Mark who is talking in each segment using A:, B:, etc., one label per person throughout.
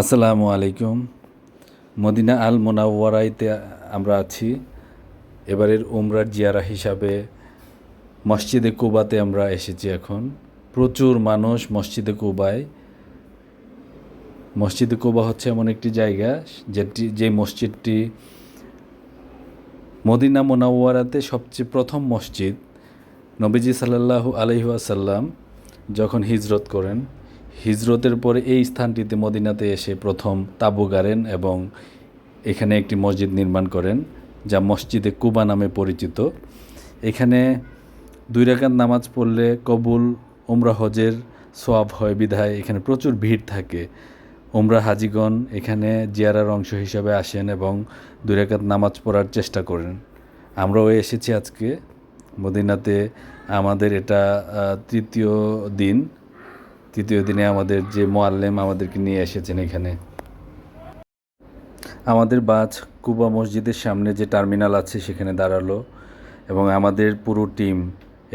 A: আসসালামু আলাইকুম। মদিনা আল মোনাওয়ারাইতে আমরা আছি। এবারের উমরার জিয়ারা হিসাবে মসজিদে কুবাতে আমরা এসেছি এখন। প্রচুর মানুষ মসজিদে কুবায়। মসজিদে কুবা হচ্ছে এমন একটি জায়গা, যেটি যে মসজিদটি মদিনা মোনাওয়ারাতে সবচেয়ে প্রথম মসজিদ নবীজি সাল্লাল্লাহু আলহিহাসাল্লাম যখন হিজরত করেন। হিজরতের পরে এই স্থানটিতে মদিনাতে এসে প্রথম তাবু গাড়েন এবং এখানে একটি মসজিদ নির্মাণ করেন, যা মসজিদে কুবা নামে পরিচিত। এখানে দুই রাকাত নামাজ পড়লে কবুল ওমরা হজের সোয়াব হয়, বিধায় এখানে প্রচুর ভিড় থাকে। ওমরা হাজিগণ এখানে জিয়ারার অংশ হিসাবে আসেন এবং দুই রাকাত নামাজ পড়ার চেষ্টা করেন। আমরাও এসেছি আজকে। মদিনাতে আমাদের এটা তৃতীয় দিন। তৃতীয় দিনে আমাদের যে মোয়াল্লেম আমাদেরকে নিয়ে এসেছেন এখানে। আমাদের বাস কুবা মসজিদের সামনে যে টার্মিনাল আছে সেখানে দাঁড়াল এবং আমাদের পুরো টিম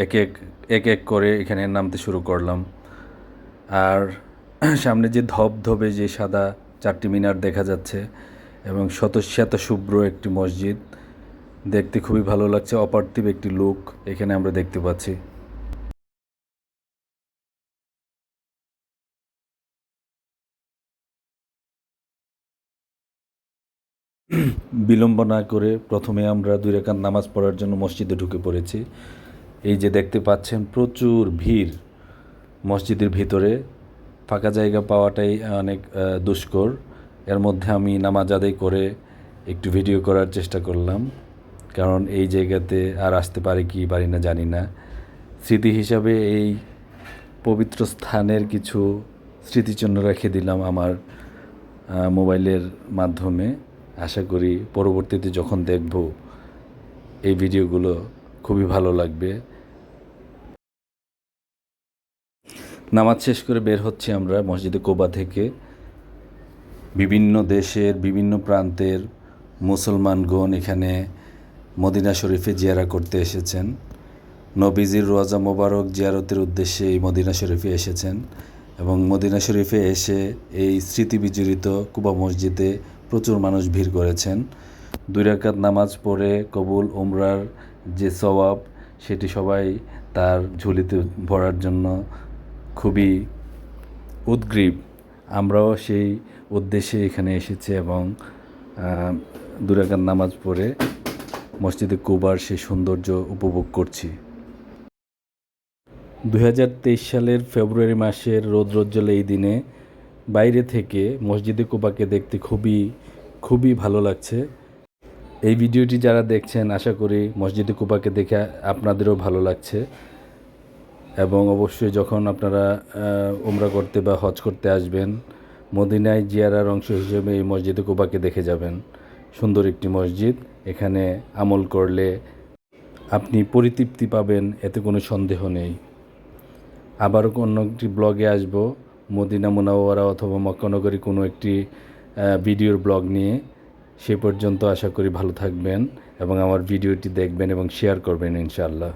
A: এক এক এক এক করে এখানে নামতে শুরু করলাম। আর সামনে যে ধবধবে যে সাদা চারটি মিনার দেখা যাচ্ছে এবং শত শুভ্র একটি মসজিদ, দেখতে খুবই ভালো লাগছে, অপার্থিব একটি লুক এখানে আমরা দেখতে পাচ্ছি। বিলম্ব না করে প্রথমে আমরা দুই রেখান নামাজ পড়ার জন্য মসজিদে ঢুকে পড়েছি। এই যে দেখতে পাচ্ছেন, প্রচুর ভিড় মসজিদের ভিতরে। ফাঁকা জায়গা পাওয়াটাই অনেক দুষ্কর। এর মধ্যে আমি নামাজ আদায় করে একটু ভিডিও করার চেষ্টা করলাম। কারণ এই জায়গাতে আর আসতে পারি কি পারি না জানি না। স্মৃতি হিসাবে এই পবিত্র স্থানের কিছু স্মৃতিচিহ্ন রেখে দিলাম আমার মোবাইলের মাধ্যমে। আশা করি পরবর্তীতে যখন দেখব এই ভিডিওগুলো, খুবই ভালো লাগবে। নামাজ শেষ করে বের হচ্ছে আমরা মসজিদে কোবা থেকে। বিভিন্ন দেশের, বিভিন্ন প্রান্তের মুসলমানগণ এখানে মদিনা শরীফে জিয়ারা করতে এসেছেন। নবীজির রোজা মোবারক জিয়ারতের উদ্দেশ্যে এই মদিনা শরীফে এসেছেন এবং মদিনা শরীফে এসে এই স্মৃতি বিজড়িত কুবা মসজিদে প্রচুর মানুষ ভিড় করেছেন। দুই রাকাত নামাজ পড়ে কবুল, উমরার যে সওয়াব, সেটি সবাই তার ঝুলিতে ভরার জন্য খুবই উদ্গ্রীব। আমরাও সেই উদ্দেশ্যে এখানে এসেছি এবং রাকাত নামাজ পড়ে মসজিদে কুবার সেই সৌন্দর্য উপভোগ করছি। দু হাজার তেইশ সালের ফেব্রুয়ারি মাসের রৌদ্রোজ্জ্বল এই দিনে বাইরে থেকে মসজিদে কুবাকে দেখতে খুবই খুবই ভালো লাগছে। এই ভিডিওটি যারা দেখছেন, আশা করি মসজিদে কুবাকে দেখে আপনাদেরও ভালো লাগছে। এবং অবশ্যই যখন আপনারা উমরা করতে বা হজ করতে আসবেন, মদিনায় জিয়ারার অংশ হিসেবে এই মসজিদে কুবাকে দেখে যাবেন। সুন্দর একটি মসজিদ, এখানে আমল করলে আপনি পরিতৃপ্তি পাবেন, এতে কোনো সন্দেহ নেই। আবারও অন্য একটি ব্লগে আসব। মদিনা মুনাওয়ারা অথবা মক্কানগরী কোনো একটি ভিডিওর ব্লগ নিয়ে সে পর্যন্ত আশা করি ভালো থাকবেন এবং আমার ভিডিওটি দেখবেন এবং শেয়ার করবেন ইনশাআল্লাহ।